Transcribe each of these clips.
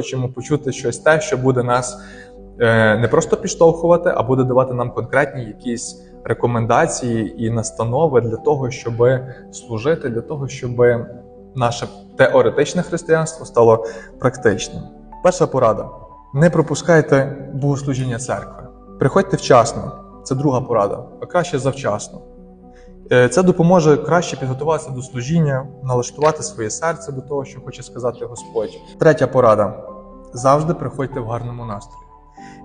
хочемо почути щось те, що буде нас е, не просто підштовхувати, а буде давати нам конкретні якісь рекомендації і настанови для того, щоб служити, для того, щоб наше теоретичне християнство стало практичним. Перша порада: не пропускайте богослужіння церкви. Приходьте вчасно. Це друга порада, а краще завчасно. Е, Це допоможе краще підготуватися до служіння, налаштувати своє серце до того, що хоче сказати Господь. Третя порада: завжди приходьте в гарному настрої.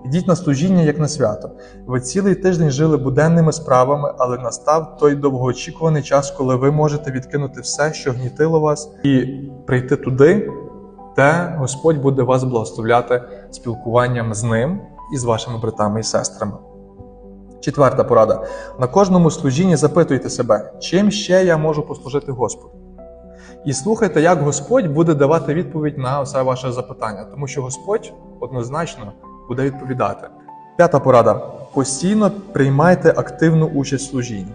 Йдіть на служіння як на свято. Ви цілий тиждень жили буденними справами, але настав той довгоочікуваний час, коли ви можете відкинути все, що гнітило вас, і прийти туди, де Господь буде вас благословляти спілкуванням з ним і з вашими братами і сестрами. Четверта порада. На кожному служінні запитуйте себе, чим ще я можу послужити Господу. І слухайте, як Господь буде давати відповідь на це ваше запитання, тому що Господь однозначно буде відповідати. П'ята порада. Постійно приймайте активну участь в служінні.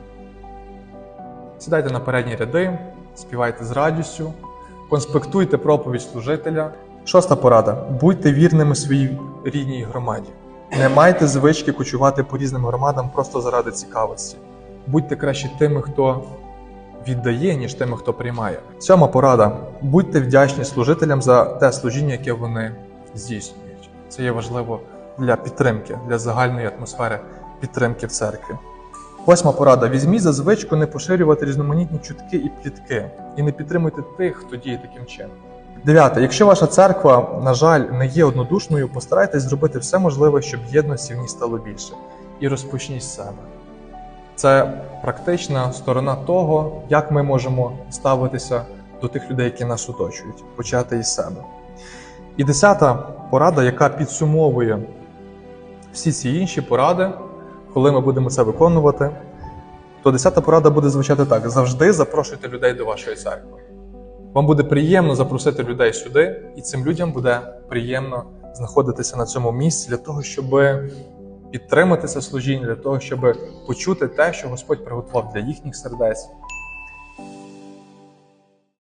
Сідайте на передні ряди, співайте з радістю, конспектуйте проповідь служителя. Шоста порада. Будьте вірними своїй рідній громаді. Не майте звички кочувати по різним громадам просто заради цікавості. Будьте краще тими, хто віддає, ніж тими, хто приймає. Сьома порада. Будьте вдячні служителям за те служіння, яке вони здійснюють. Це є важливо для підтримки, для загальної атмосфери підтримки в церкві. Восьма порада. Візьміть за звичку не поширювати різноманітні чутки і плітки, і не підтримуйте тих, хто діє таким чином. Дев'яте. Якщо ваша церква, на жаль, не є однодушною, постарайтесь зробити все можливе, щоб єдності в ній стало більше. І розпочніть з себе. Це практична сторона того, як ми можемо ставитися до тих людей, які нас оточують, почати із себе. І десята порада, яка підсумовує всі ці інші поради, коли ми будемо це виконувати, то десята порада буде звучати так: завжди запрошуйте людей до вашої церкви. Вам буде приємно запросити людей сюди, і цим людям буде приємно знаходитися на цьому місці для того, щоб підтримати це служіння, для того, щоб почути те, що Господь приготував для їхніх сердець,